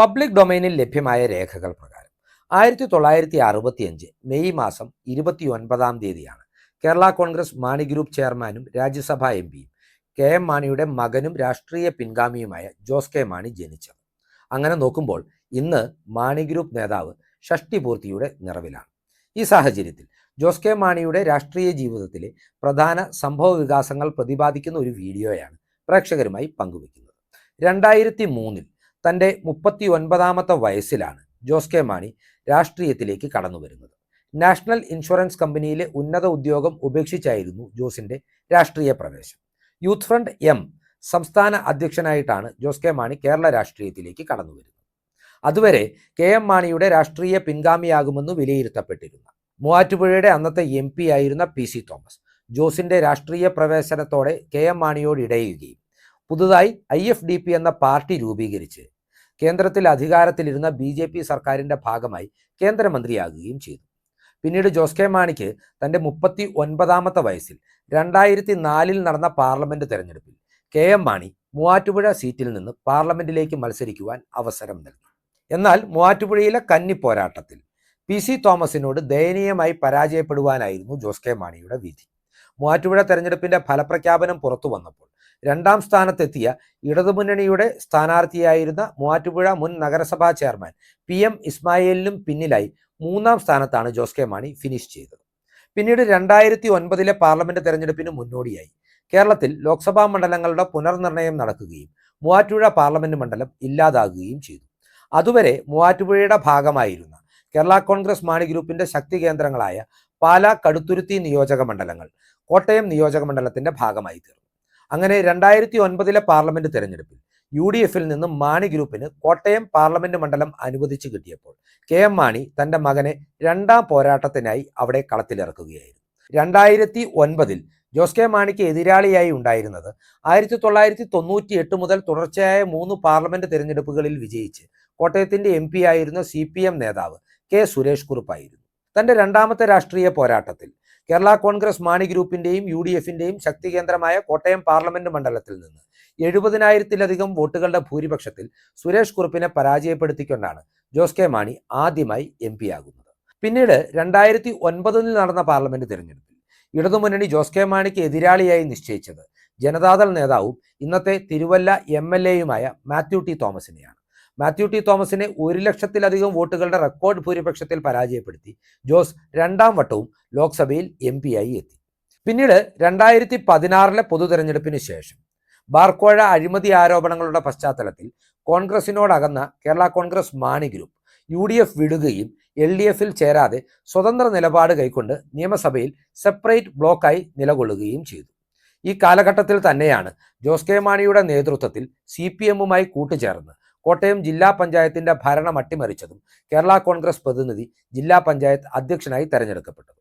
Public ഡൊമൈനിൽ ലഭ്യമായ രേഖകൾ പ്രകാരം ആയിരത്തി തൊള്ളായിരത്തി അറുപത്തിയഞ്ച് മെയ് മാസം ഇരുപത്തി ഒൻപതാം തീയതിയാണ് കേരള കോൺഗ്രസ് മാണി ഗ്രൂപ്പ് ചെയർമാനും രാജ്യസഭാ എം പിയും കെ എം മാണിയുടെ മകനും രാഷ്ട്രീയ പിൻഗാമിയുമായ ജോസ് കെ മാണി ജനിച്ചത്. അങ്ങനെ നോക്കുമ്പോൾ ഇന്ന് മാണി ഗ്രൂപ്പ് നേതാവ് ഷഷ്ടിപൂർത്തിയുടെ നിറവിലാണ്. ഈ സാഹചര്യത്തിൽ ജോസ് കെ മാണിയുടെ രാഷ്ട്രീയ ജീവിതത്തിലെ പ്രധാന സംഭവ വികാസങ്ങൾ പ്രതിപാദിക്കുന്ന ഒരു വീഡിയോയാണ് പ്രേക്ഷകരുമായി പങ്കുവയ്ക്കുന്നത് രണ്ടായിരത്തി മൂന്നിൽ തന്റെ മുപ്പത്തി ഒൻപതാമത്തെ വയസ്സിലാണ് ജോസ് കെ മാണി രാഷ്ട്രീയത്തിലേക്ക് കടന്നു വരുന്നത്. നാഷണൽ ഇൻഷുറൻസ് കമ്പനിയിലെ ഉന്നത ഉദ്യോഗം ഉപേക്ഷിച്ചായിരുന്നു ജോസിന്റെ രാഷ്ട്രീയ പ്രവേശം. യൂത്ത് ഫ്രണ്ട് എം സംസ്ഥാന അധ്യക്ഷനായിട്ടാണ് ജോസ് കെ മാണി കേരള രാഷ്ട്രീയത്തിലേക്ക് കടന്നു വരുന്നത്. അതുവരെ കെ എം മാണിയുടെ രാഷ്ട്രീയ പിൻഗാമിയാകുമെന്ന് വിലയിരുത്തപ്പെട്ടിരുന്ന മൂവാറ്റുപുഴയുടെ അന്നത്തെ എം പി ആയിരുന്ന പി സി തോമസ് ജോസിന്റെ രാഷ്ട്രീയ പ്രവേശനത്തോടെ കെ എം മാണിയോട് ഇടയുകയും പുതുതായി ഐ എഫ് ഡി പി എന്ന പാർട്ടി രൂപീകരിച്ച് കേന്ദ്രത്തിൽ അധികാരത്തിലിരുന്ന ബി ജെ പി സർക്കാരിന്റെ ഭാഗമായി കേന്ദ്രമന്ത്രിയാകുകയും ചെയ്തു. പിന്നീട് ജോസ് കെ മാണിക്ക് തന്റെ മുപ്പത്തി ഒൻപതാമത്തെ വയസ്സിൽ രണ്ടായിരത്തി നാലിൽ നടന്ന പാർലമെന്റ് തെരഞ്ഞെടുപ്പിൽ കെ എം മാണി മൂവാറ്റുപുഴ സീറ്റിൽ നിന്ന് പാർലമെന്റിലേക്ക് മത്സരിക്കുവാൻ അവസരം നൽകി. എന്നാൽ മൂവാറ്റുപുഴയിലെ കന്നി പോരാട്ടത്തിൽ പി സി തോമസിനോട് ദയനീയമായി പരാജയപ്പെടുവാനായിരുന്നു ജോസ് കെ മാണിയുടെ വിധി. മൂവാറ്റുപുഴ തെരഞ്ഞെടുപ്പിന്റെ ഫലപ്രഖ്യാപനം പുറത്തു വന്നപ്പോൾ രണ്ടാം സ്ഥാനത്തെത്തിയ ഇടതുമുന്നണിയുടെ സ്ഥാനാർത്ഥിയായിരുന്ന മൂവാറ്റുപുഴ മുൻ നഗരസഭാ ചെയർമാൻ പി എം ഇസ്മായിലിനും പിന്നിലായി മൂന്നാം സ്ഥാനത്താണ് ജോസ് കെ മാണി ഫിനിഷ് ചെയ്തത്. പിന്നീട് രണ്ടായിരത്തി ഒൻപതിലെ പാർലമെന്റ് തെരഞ്ഞെടുപ്പിന് മുന്നോടിയായി. കേരളത്തിൽ ലോക്സഭാ മണ്ഡലങ്ങളുടെ പുനർനിർണയം നടക്കുകയും മൂവാറ്റുപുഴ പാർലമെന്റ് മണ്ഡലം ഇല്ലാതാകുകയും ചെയ്തു. അതുവരെ മൂവാറ്റുപുഴയുടെ ഭാഗമായിരുന്ന കേരള കോൺഗ്രസ് മാണി ഗ്രൂപ്പിന്റെ ശക്തി കേന്ദ്രങ്ങളായ പാലാ കടുത്തുരുത്തി നിയോജക മണ്ഡലങ്ങൾ കോട്ടയം നിയോജക മണ്ഡലത്തിന്റെ ഭാഗമായി തീർന്നു. അങ്ങനെ രണ്ടായിരത്തി ഒൻപതിലെ പാർലമെന്റ് തെരഞ്ഞെടുപ്പിൽ യു ഡി എഫിൽ നിന്നും മാണി ഗ്രൂപ്പിന് കോട്ടയം പാർലമെന്റ് മണ്ഡലം അനുവദിച്ചു കിട്ടിയപ്പോൾ കെ എം മാണി തന്റെ മകനെ രണ്ടാം പോരാട്ടത്തിനായി അവിടെ കളത്തിലിറക്കുകയായിരുന്നു. രണ്ടായിരത്തി ഒൻപതിൽ ജോസ് കെ മാണിക്ക് എതിരാളിയായി ഉണ്ടായിരുന്നത് ആയിരത്തി തൊള്ളായിരത്തി തൊണ്ണൂറ്റി എട്ട് മുതൽ തുടർച്ചയായ മൂന്ന് പാർലമെന്റ് തെരഞ്ഞെടുപ്പുകളിൽ വിജയിച്ച് കോട്ടയത്തിന്റെ എം പി ആയിരുന്ന സി പി എം നേതാവ് കെ സുരേഷ് കുറുപ്പായിരുന്നു. തന്റെ രണ്ടാമത്തെ രാഷ്ട്രീയ പോരാട്ടത്തിൽ കേരള കോൺഗ്രസ് മാണി ഗ്രൂപ്പിന്റെയും യു ഡി എഫിന്റെയും ശക്തി കേന്ദ്രമായ കോട്ടയം പാർലമെന്റ് മണ്ഡലത്തിൽ നിന്ന് എഴുപതിനായിരത്തിലധികം വോട്ടുകളുടെ ഭൂരിപക്ഷത്തിൽ സുരേഷ് കുറുപ്പിനെ പരാജയപ്പെടുത്തിക്കൊണ്ടാണ് ജോസ് കെ മാണി ആദ്യമായി എം ആകുന്നത്. പിന്നീട് രണ്ടായിരത്തി ഒൻപതിൽ നടന്ന പാർലമെന്റ് തിരഞ്ഞെടുപ്പിൽ ഇടതുമുന്നണി ജോസ് കെ മാണിക്ക് എതിരാളിയായി നിശ്ചയിച്ചത് ജനതാദൾ നേതാവും ഇന്നത്തെ തിരുവല്ല എം എൽ എയുമായ മാത്യു ടി തോമസിനെയാണ്. മാത്യു ടി തോമസിനെ ഒരു ലക്ഷത്തിലധികം വോട്ടുകളുടെ റെക്കോർഡ് ഭൂരിപക്ഷത്തിൽ പരാജയപ്പെടുത്തി. ജോസ് രണ്ടാം വട്ടവും ലോക്സഭയിൽ എം ആയി എത്തി. പിന്നീട് രണ്ടായിരത്തി പതിനാറിലെ പൊതു തെരഞ്ഞെടുപ്പിന് ശേഷം ബാർക്കോഴ അഴിമതി ആരോപണങ്ങളുടെ പശ്ചാത്തലത്തിൽ കോൺഗ്രസിനോടകന്ന Kerala Congress Mani group U D F വിടുകയും എൽ ഡി എഫിൽ ചേരാതെ സ്വതന്ത്ര നിലപാട് കൈക്കൊണ്ട് നിയമസഭയിൽ സെപ്പറേറ്റ് ബ്ലോക്കായി നിലകൊള്ളുകയും ചെയ്തു. ഈ കാലഘട്ടത്തിൽ തന്നെയാണ് ജോസ് കെ മാണിയുടെ നേതൃത്വത്തിൽ സി പി എമ്മുമായി കൂട്ടുചേർന്ന് കോട്ടയം ജില്ലാ പഞ്ചായത്തിന്റെ ഭരണം അട്ടിമറിച്ചതും കേരള കോൺഗ്രസ് പ്രതിനിധി ജില്ലാ പഞ്ചായത്ത് അധ്യക്ഷനായി തെരഞ്ഞെടുക്കപ്പെട്ടത്.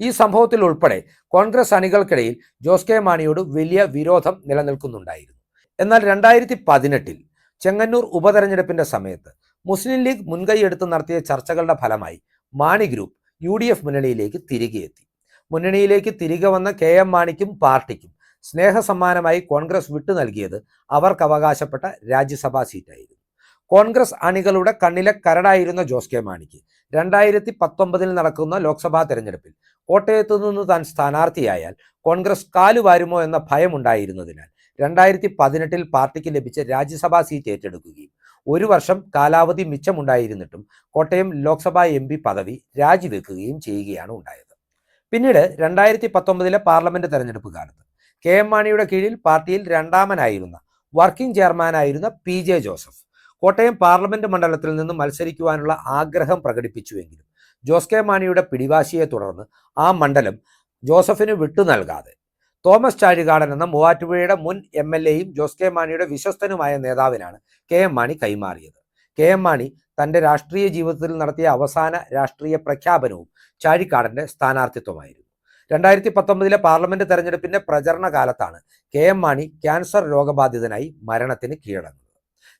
ഈ സംഭവത്തിൽ ഉൾപ്പെടെ കോൺഗ്രസ് അണികൾക്കിടയിൽ ജോസ് കെ മാണിയോട് വലിയ വിരോധം നിലനിൽക്കുന്നുണ്ടായിരുന്നു. എന്നാൽ രണ്ടായിരത്തി പതിനെട്ടിൽ ചെങ്ങന്നൂർ ഉപതെരഞ്ഞെടുപ്പിന്റെ സമയത്ത് മുസ്ലിം ലീഗ് മുൻകൈയെടുത്ത് നടത്തിയ ചർച്ചകളുടെ ഫലമായി Mani group U D F മുന്നണിയിലേക്ക് തിരികെ എത്തി. മുന്നണിയിലേക്ക് തിരികെ വന്ന കെ എം മാണിക്കും പാർട്ടിക്കും സ്നേഹസമ്മാനമായി കോൺഗ്രസ് വിട്ടു നൽകിയത് അവർക്ക് അവകാശപ്പെട്ട രാജ്യസഭാ സീറ്റായിരുന്നു. കോൺഗ്രസ് അണികളുടെ കണ്ണിലെ കരടായിരുന്ന ജോസ് കെ മാണിക്ക്. രണ്ടായിരത്തി പത്തൊമ്പതിൽ നടക്കുന്ന ലോക്സഭാ തെരഞ്ഞെടുപ്പിൽ കോട്ടയത്തു നിന്ന് താൻ സ്ഥാനാർത്ഥിയായാൽ കോൺഗ്രസ് കാലുവാരുമോ എന്ന ഭയമുണ്ടായിരുന്നതിനാൽ രണ്ടായിരത്തി പതിനെട്ടിൽ പാർട്ടിക്ക് ലഭിച്ച രാജ്യസഭാ സീറ്റ് ഏറ്റെടുക്കുകയും ഒരു വർഷം കാലാവധി മിച്ചമുണ്ടായിരുന്നിട്ടും കോട്ടയം ലോക്സഭാ എം പദവി രാജിവെക്കുകയും ചെയ്യുകയാണ് ഉണ്ടായത്. പിന്നീട് രണ്ടായിരത്തി പത്തൊമ്പതിലെ പാർലമെന്റ് തെരഞ്ഞെടുപ്പ് കാലത്ത് കെ എം മാണിയുടെ കീഴിൽ പാർട്ടിയിൽ രണ്ടാമനായിരുന്ന working ചെയർമാനായിരുന്ന P J Joseph Kottayam parliament മണ്ഡലത്തിൽ നിന്ന് മത്സരിക്കുവാനുള്ള ആഗ്രഹം പ്രകടിപ്പിച്ചുവെങ്കിലും ജോസ് കെ മാണിയുടെ പിടിവാശിയെ തുടർന്ന് ആ മണ്ഡലം ജോസഫിന് വിട്ടു നൽകാതെ. തോമസ് ചാഴികാടൻ എന്ന മൂവാറ്റുപുഴയുടെ മുൻ എം എൽ എയും ജോസ് കെ മാണിയുടെ വിശ്വസ്തനുമായ നേതാവിനാണ് കെ എം മാണി കൈമാറിയത്. കെ എം മാണി തന്റെ രാഷ്ട്രീയ ജീവിതത്തിൽ നടത്തിയ അവസാന രാഷ്ട്രീയ പ്രഖ്യാപനവും ചാഴിക്കാടന്റെ സ്ഥാനാർത്ഥിത്വമായിരുന്നു. രണ്ടായിരത്തി പത്തൊമ്പതിലെ പാർലമെന്റ് തെരഞ്ഞെടുപ്പിന്റെ പ്രചരണ കാലത്താണ് കെ എം മാണി ക്യാൻസർ രോഗബാധിതനായി മരണത്തിന് കീഴടങ്ങുന്നത്.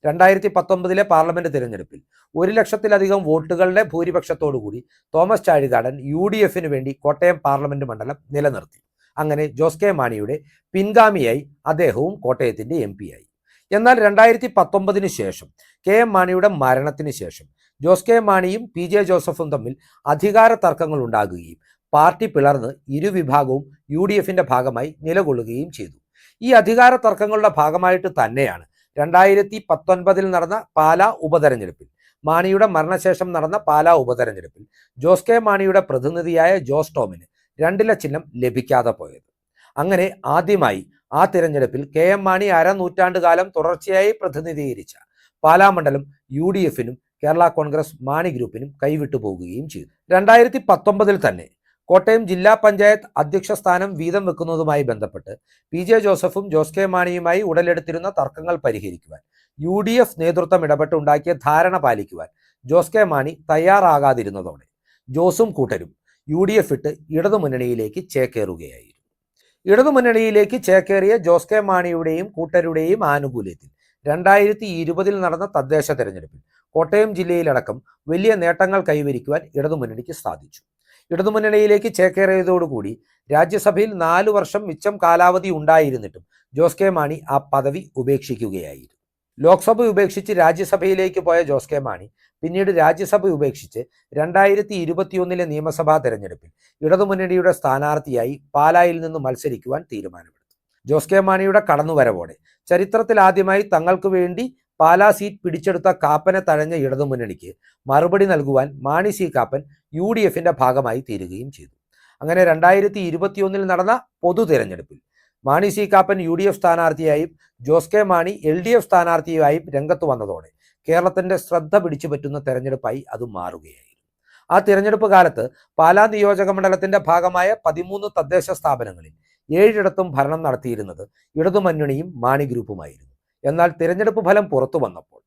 രണ്ടായിരത്തി പത്തൊമ്പതിലെ പാർലമെന്റ് തിരഞ്ഞെടുപ്പിൽ ഒരു ലക്ഷത്തിലധികം വോട്ടുകളുടെ ഭൂരിപക്ഷത്തോടുകൂടി തോമസ് ചാഴികാടൻ യു ഡി എഫിന് വേണ്ടി കോട്ടയം പാർലമെന്റ് മണ്ഡലം നിലനിർത്തി. അങ്ങനെ ജോസ് കെ മാണിയുടെ പിൻഗാമിയായി അദ്ദേഹവും കോട്ടയത്തിന്റെ എം ആയി എന്നാൽ രണ്ടായിരത്തി പത്തൊമ്പതിന് ശേഷം കെ എം മാണിയുടെ മരണത്തിന് ശേഷം ജോസ് കെ മാണിയും പി ജെ ജോസഫും തമ്മിൽ അധികാര തർക്കങ്ങൾ ഉണ്ടാകുകയും പാർട്ടി പിളർന്ന് ഇരുവിഭാഗവും യു ഡി എഫിന്റെ ഭാഗമായി നിലകൊള്ളുകയും ചെയ്തു. ഈ അധികാര തർക്കങ്ങളുടെ ഭാഗമായിട്ട് തന്നെയാണ് രണ്ടായിരത്തി പത്തൊൻപതിൽ നടന്ന പാലാ ഉപതെരഞ്ഞെടുപ്പിൽ മാണിയുടെ മരണശേഷം നടന്ന പാലാ ഉപതെരഞ്ഞെടുപ്പിൽ ജോസ് കെ മാണിയുടെ പ്രതിനിധിയായ ജോസ് ടോമിന് രണ്ടില ചിഹ്നം ലഭിക്കാതെ പോയത്. അങ്ങനെ ആദ്യമായി ആ തിരഞ്ഞെടുപ്പിൽ കെ എം മാണി അരനൂറ്റാണ്ട് കാലം തുടർച്ചയായി പ്രതിനിധീകരിച്ച പാലാ മണ്ഡലം യു ഡി എഫിനും കേരള കോൺഗ്രസ് മാണി ഗ്രൂപ്പിനും കൈവിട്ടു പോകുകയും ചെയ്തു. രണ്ടായിരത്തി പത്തൊമ്പതിൽ തന്നെ കോട്ടയം ജില്ലാ പഞ്ചായത്ത് അധ്യക്ഷ സ്ഥാനം വീതം വെക്കുന്നതുമായി ബന്ധപ്പെട്ട് പി ജെ ജോസഫും ജോസ് കെ മാണിയുമായി ഉടലെടുത്തിരുന്ന തർക്കങ്ങൾ പരിഹരിക്കുവാൻ യു ഡി എഫ് നേതൃത്വം ഇടപെട്ടുണ്ടാക്കിയ ധാരണ പാലിക്കുവാൻ ജോസ് കെ മാണി തയ്യാറാകാതിരുന്നതോടെ ജോസും കൂട്ടരും യു ഡി എഫ് ഇട്ട് ഇടതുമുന്നണിയിലേക്ക് ചേക്കേറുകയായിരുന്നു. ഇടതുമുന്നണിയിലേക്ക് ചേക്കേറിയ ജോസ് കെ മാണിയുടെയും കൂട്ടരുടെയും ആനുകൂല്യത്തിൽ രണ്ടായിരത്തി ഇരുപതിൽ നടന്ന തദ്ദേശ തെരഞ്ഞെടുപ്പിൽ കോട്ടയം ജില്ലയിലടക്കം വലിയ നേട്ടങ്ങൾ കൈവരിക്കുവാൻ ഇടതുമുന്നണിക്ക് സാധിച്ചു. ഇടതുമുന്നണിയിലേക്ക് ചേക്കേറിയതോടുകൂടി രാജ്യസഭയിൽ നാലു വർഷം മിച്ചം കാലാവധി ഉണ്ടായിരുന്നിട്ടും ജോസ് കെ മാണി ആ പദവി ഉപേക്ഷിക്കുകയായിരുന്നു. ലോക്സഭ ഉപേക്ഷിച്ച് രാജ്യസഭയിലേക്ക് പോയ ജോസ് കെ മാണി പിന്നീട് രാജ്യസഭ ഉപേക്ഷിച്ച് രണ്ടായിരത്തി ഇരുപത്തിയൊന്നിലെ നിയമസഭാ തെരഞ്ഞെടുപ്പിൽ ഇടതുമുന്നണിയുടെ സ്ഥാനാർത്ഥിയായി പാലായിൽ നിന്ന് മത്സരിക്കുവാൻ തീരുമാനമെടുത്തു. ജോസ് കെ മാണിയുടെ കടന്നുവരവോടെ ചരിത്രത്തിൽ ആദ്യമായി തങ്ങൾക്ക് വേണ്ടി പാലാ സീറ്റ് പിടിച്ചെടുത്ത കാപ്പനെ തഴഞ്ഞ ഇടതുമുന്നണിക്ക് മറുപടി നൽകുവാൻ Mani C Kappan U D എഫിന്റെ ഭാഗമായി തീരുകയും ചെയ്തു. അങ്ങനെ രണ്ടായിരത്തി ഇരുപത്തിയൊന്നിൽ നടന്ന പൊതു തിരഞ്ഞെടുപ്പിൽ Mani C Kappan U D F സ്ഥാനാർത്ഥിയായും Jose K Mani L D F സ്ഥാനാർത്ഥിയായും രംഗത്ത് വന്നതോടെ കേരളത്തിന്റെ ശ്രദ്ധ പിടിച്ചു പറ്റുന്ന തെരഞ്ഞെടുപ്പായി അത് മാറുകയായിരുന്നു. ആ തിരഞ്ഞെടുപ്പ് കാലത്ത് പാലാ നിയോജക മണ്ഡലത്തിന്റെ ഭാഗമായ പതിമൂന്ന് തദ്ദേശ സ്ഥാപനങ്ങളിൽ ഏഴിടത്തും ഭരണം നടത്തിയിരുന്നത് ഇടതുമുന്നണിയും മാണി ഗ്രൂപ്പുമായിരുന്നു. എന്നാൽ തിരഞ്ഞെടുപ്പ് ഫലം പുറത്തു വന്നപ്പോൾ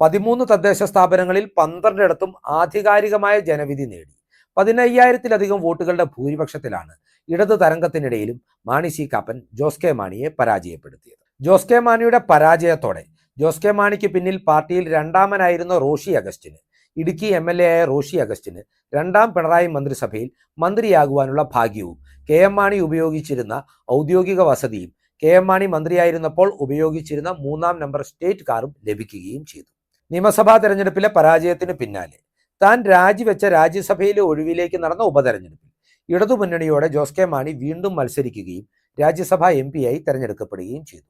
പതിമൂന്ന് തദ്ദേശ സ്ഥാപനങ്ങളിൽ പന്ത്രണ്ടിടത്തും ആധികാരികമായ ജനവിധി നേടി. പതിനയ്യായിരത്തിലധികം വോട്ടുകളുടെ ഭൂരിപക്ഷത്തിലാണ് ഇടതു തരംഗത്തിനിടയിലും Mani C Kappan Jose K മാണിയെ പരാജയപ്പെടുത്തിയത്. ജോസ് കെ മാണിയുടെ പരാജയത്തോടെ ജോസ് കെ മാണിക്ക് പിന്നിൽ പാർട്ടിയിൽ രണ്ടാമനായിരുന്ന റോഷി അഗസ്റ്റിന് ഇടുക്കി എം എൽ എ ആയ റോഷി അഗസ്റ്റിന് രണ്ടാം പിണറായി മന്ത്രിസഭയിൽ മന്ത്രിയാകുവാനുള്ള ഭാഗ്യവും കെ എം മാണി ഉപയോഗിച്ചിരുന്ന ഔദ്യോഗിക വസതിയും കെ എം മാണി മന്ത്രിയായിരുന്നപ്പോൾ ഉപയോഗിച്ചിരുന്ന മൂന്നാം നമ്പർ സ്റ്റേറ്റ് കാറും ലഭിക്കുകയും ചെയ്തു. നിയമസഭാ തെരഞ്ഞെടുപ്പിലെ പരാജയത്തിന് പിന്നാലെ താൻ രാജിവെച്ച രാജ്യസഭയിലെ ഒഴിവിലേക്ക് നടന്ന ഉപതെരഞ്ഞെടുപ്പിൽ ഇടതുമുന്നണിയോടെ ജോസ് കെ മാണി വീണ്ടും മത്സരിക്കുകയും രാജ്യസഭാ എം പിയായി തെരഞ്ഞെടുക്കപ്പെടുകയും ചെയ്തു.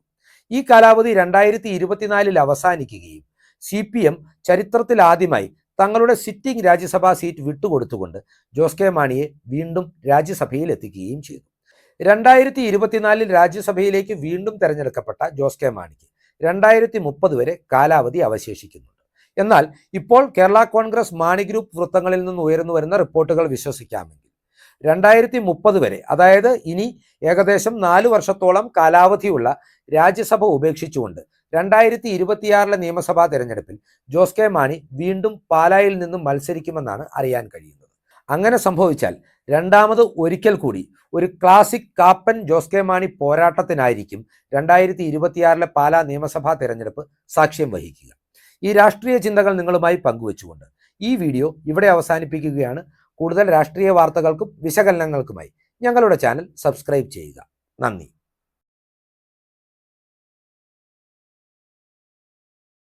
ഈ കാലാവധി രണ്ടായിരത്തി ഇരുപത്തിനാലിൽ അവസാനിക്കുകയും സി പി എം ചരിത്രത്തിൽ ആദ്യമായി തങ്ങളുടെ സിറ്റിംഗ് രാജ്യസഭാ സീറ്റ് വിട്ടുകൊടുത്തുകൊണ്ട് ജോസ് കെ മാണിയെ വീണ്ടും രാജ്യസഭയിൽ എത്തിക്കുകയും ചെയ്തു. രണ്ടായിരത്തി ഇരുപത്തിനാലിൽ രാജ്യസഭയിലേക്ക് വീണ്ടും തെരഞ്ഞെടുക്കപ്പെട്ട ജോസ് കെ മാണിക്ക് രണ്ടായിരത്തി മുപ്പത് വരെ കാലാവധി അവശേഷിക്കുന്നുണ്ട് എന്നാൽ ഇപ്പോൾ കേരള കോൺഗ്രസ് മാണി ഗ്രൂപ്പ് വൃത്തങ്ങളിൽ നിന്ന് ഉയർന്നു വരുന്ന റിപ്പോർട്ടുകൾ വിശ്വസിക്കാമെങ്കിൽ രണ്ടായിരത്തി മുപ്പത് വരെ അതായത് ഇനി ഏകദേശം നാല് വർഷത്തോളം കാലാവധിയുള്ള രാജ്യസഭ ഉപേക്ഷിച്ചുകൊണ്ട് രണ്ടായിരത്തി ഇരുപത്തിയാറിലെ നിയമസഭാ തെരഞ്ഞെടുപ്പിൽ ജോസ് കെ മാണി വീണ്ടും പാലായിൽ നിന്നും മത്സരിക്കുമെന്നാണ് അറിയാൻ കഴിയുന്നത്. അങ്ങനെ സംഭവിച്ചാൽ രണ്ടാമത് ഒരിക്കൽ കൂടി ഒരു classic Kappan Jose K Mani പോരാട്ടത്തിനായിരിക്കും രണ്ടായിരത്തി ഇരുപത്തിയാറിലെ പാലാ നിയമസഭാ തെരഞ്ഞെടുപ്പ് സാക്ഷ്യം വഹിക്കുക. ഈ രാഷ്ട്രീയ ചിന്തകൾ നിങ്ങളുമായി പങ്കുവച്ചുകൊണ്ട് ഈ വീഡിയോ ഇവിടെ അവസാനിപ്പിക്കുകയാണ്. കൂടുതൽ രാഷ്ട്രീയ വാർത്തകൾക്കും വിശകലനങ്ങൾക്കുമായി ഞങ്ങളുടെ ചാനൽ സബ്സ്ക്രൈബ് ചെയ്യുക. നന്ദി.